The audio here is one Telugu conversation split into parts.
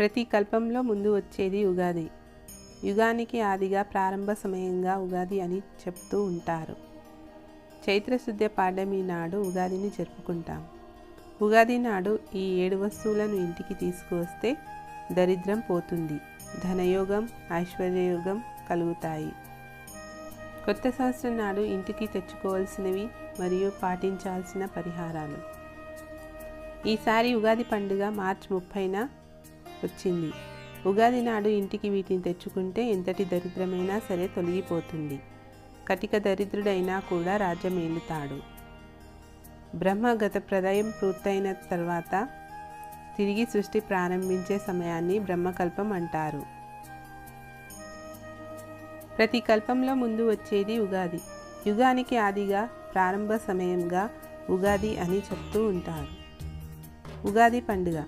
ప్రతి కల్పంలో ముందు వచ్చేది ఉగాది యుగానికి ఆదిగా ప్రారంభ సమయంగా ఉగాది అని చెప్తూ ఉంటారు. చైత్రశుద్ధ పాడ్యమి నాడు ఉగాదిని జరుపుకుంటాం. ఉగాది నాడు ఈ ఏడు వస్తువులను ఇంటికి తీసుకువస్తే దరిద్రం పోతుంది. ధనయోగం ఐశ్వర్యయోగం కలుగుతాయి. కొత్త సంవత్సరం నాడు ఇంటికి తెచ్చుకోవాల్సినవి మరియు పాటించాల్సిన పరిహారాలు. ఈసారి ఉగాది పండుగ మార్చి ముప్పైన వచ్చింది. ఉగాది నాడు ఇంటికి వీటిని తెచ్చుకుంటే ఎంతటి దరిద్రమైనా సరే తొలగిపోతుంది. కటిక దరిద్రుడైనా కూడా రాజ్యం ఏలుతాడు బ్రహ్మ గత ప్రదయం పూర్తయిన తర్వాత తిరిగి సృష్టి ప్రారంభించే సమయాన్ని బ్రహ్మకల్పం అంటారు. ప్రతి కల్పంలో ముందు వచ్చేది ఉగాది. యుగానికి ఆదిగా ప్రారంభ సమయంగా ఉగాది అని చెప్తూ ఉంటారు. ఉగాది పండుగ.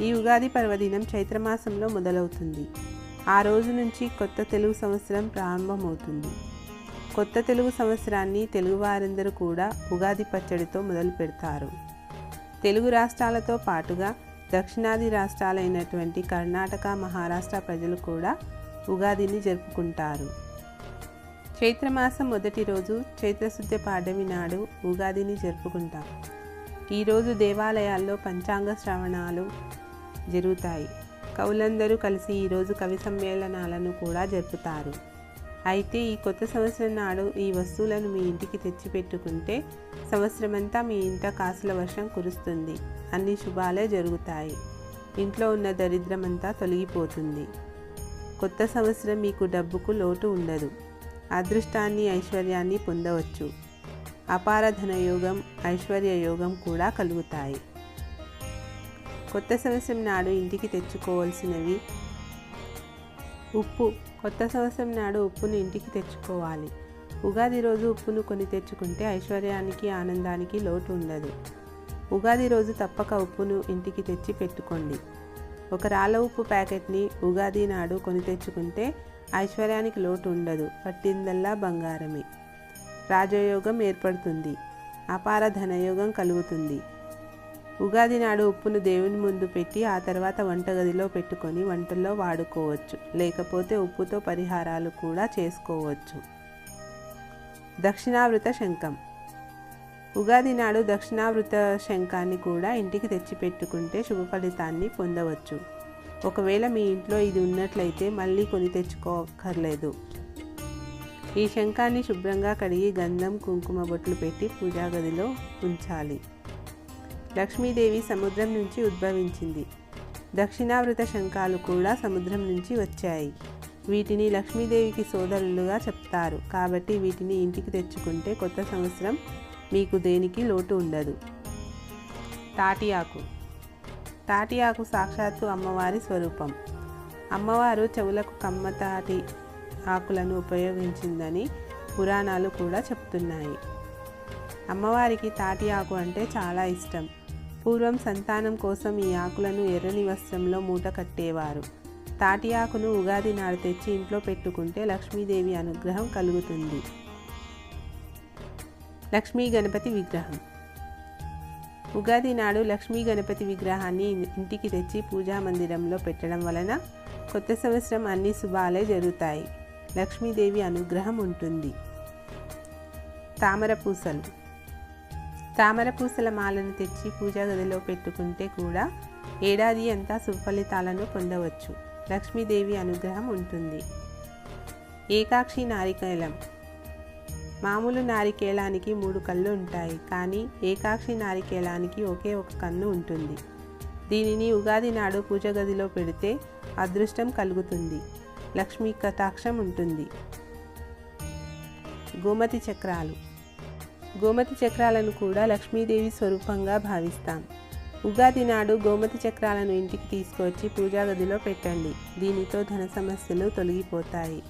ఈ ఉగాది పర్వదినం చైత్రమాసంలో మొదలవుతుంది. ఆ రోజు నుంచి కొత్త తెలుగు సంవత్సరం ప్రారంభమవుతుంది. కొత్త తెలుగు సంవత్సరాన్ని తెలుగువారందరూ కూడా ఉగాది పచ్చడితో మొదలు పెడతారు. తెలుగు రాష్ట్రాలతో పాటుగా దక్షిణాది రాష్ట్రాలైనటువంటి కర్ణాటక మహారాష్ట్ర ప్రజలు కూడా ఉగాదిని జరుపుకుంటారు. చైత్రమాసం మొదటి రోజు చైత్రశుద్ధ పాడ్యమి నాడు ఉగాదిని జరుపుకుంటాం. ఈరోజు దేవాలయాల్లో పంచాంగ శ్రవణాలు జరుగుతాయి. కవులందరూ కలిసి ఈరోజు కవి సమ్మేళనాలను కూడా జరుపుతారు. అయితే ఈ కొత్త సంవత్సరం నాడు ఈ వస్తువులను మీ ఇంటికి తెచ్చిపెట్టుకుంటే సంవత్సరమంతా మీ ఇంట కాసుల వర్షం కురుస్తుంది. అన్ని శుభాలే జరుగుతాయి. ఇంట్లో ఉన్న దరిద్రమంతా తొలగిపోతుంది. కొత్త సంవత్సరం మీకు డబ్బుకు లోటు ఉండదు. అదృష్టాన్ని ఐశ్వర్యాన్ని పొందవచ్చు. అపార ధనయోగం ఐశ్వర్య యోగం కూడా కలుగుతాయి. కొత్త సంవత్సరం నాడు ఇంటికి తెచ్చుకోవాల్సినవి ఉప్పు. కొత్త సంవత్సరం నాడు ఉప్పును ఇంటికి తెచ్చుకోవాలి. ఉగాది రోజు ఉప్పును కొని తెచ్చుకుంటే ఐశ్వర్యానికి ఆనందానికి లోటు ఉండదు ఉగాది రోజు తప్పక ఉప్పును ఇంటికి తెచ్చి పెట్టుకోండి. ఒక రాళ్ళ ఉప్పు ప్యాకెట్ని ఉగాది నాడు కొని తెచ్చుకుంటే ఐశ్వర్యానికి లోటు ఉండదు పట్టిందల్లా బంగారమే. రాజయోగం ఏర్పడుతుంది. అపార ధనయోగం కలుగుతుంది. ఉగాది నాడు ఉప్పును దేవుని ముందు పెట్టి ఆ తర్వాత వంటగదిలో పెట్టుకొని వంటల్లో వాడుకోవచ్చు. లేకపోతే ఉప్పుతో పరిహారాలు కూడా చేసుకోవచ్చు. దక్షిణావృత శంఖం. ఉగాది నాడు దక్షిణావృత శంఖాన్ని కూడా ఇంటికి తెచ్చి పెట్టుకుంటే శుభ ఫలితాన్ని పొందవచ్చు. ఒకవేళ మీ ఇంట్లో ఇది ఉన్నట్లయితే మళ్ళీ కొని తెచ్చుకోకర్లేదు. ఈ శంఖాన్ని శుభ్రంగా కడిగి గంధం కుంకుమ బొట్లు పెట్టి పూజా గదిలో ఉంచాలి. లక్ష్మీదేవి సముద్రం నుంచి ఉద్భవించింది. దక్షిణావృత శంఖాలు కూడా సముద్రం నుంచి వచ్చాయి. వీటిని లక్ష్మీదేవికి సోదరులుగా చెప్తారు. కాబట్టి వీటిని ఇంటికి తెచ్చుకుంటే కొత్త సంవత్సరం మీకు దేనికి లోటు ఉండదు. తాటి ఆకు. తాటి ఆకు సాక్షాత్తు అమ్మవారి స్వరూపం. అమ్మవారు చెవులకు కమ్మ తాటి ఆకులను ఉపయోగించిందని పురాణాలు కూడా చెప్తున్నాయి. అమ్మవారికి తాటి ఆకు అంటే చాలా ఇష్టం. పూర్వం సంతానం కోసం ఈ ఆకులను ఎర్రని వస్త్రంలో మూట కట్టేవారు. తాటి ఆకును ఉగాది నాడు తెచ్చి ఇంట్లో పెట్టుకుంటే లక్ష్మీదేవి అనుగ్రహం కలుగుతుంది. లక్ష్మీ గణపతి విగ్రహం. ఉగాది నాడు లక్ష్మీ గణపతి విగ్రహాన్ని ఇంటికి తెచ్చి పూజా మందిరంలో పెట్టడం వలన కొత్త సంవత్సరం అన్ని శుభాలే జరుగుతాయి. లక్ష్మీదేవి అనుగ్రహం ఉంటుంది. తామర పూసలు. తామర పూసల మాలను తెచ్చి పూజా గదిలో పెట్టుకుంటే కూడా ఏడాది అంతా సుఫలితాలను పొందవచ్చు. లక్ష్మీదేవి అనుగ్రహం ఉంటుంది. ఏకాక్షి నారికేళం మామూలు నారికేళానికి మూడు కళ్ళు ఉంటాయి. కానీ ఏకాక్షి నారికేళానికి ఒకే ఒక కన్ను ఉంటుంది. దీనిని ఉగాది నాడు పూజ గదిలో పెడితే అదృష్టం కలుగుతుంది. లక్ష్మీ కటాక్షం ఉంటుంది. గోమతి చక్రాలు. గోమతి చక్రాలను కూడా లక్ష్మీదేవి స్వరూపంగా భావిస్తాం. ఉగాది నాడు గోమతి చక్రాలను ఇంటికి తీసుకొచ్చి పూజా గదిలో పెట్టండి. దీనితో ధన సమస్యలు తొలగిపోతాయి.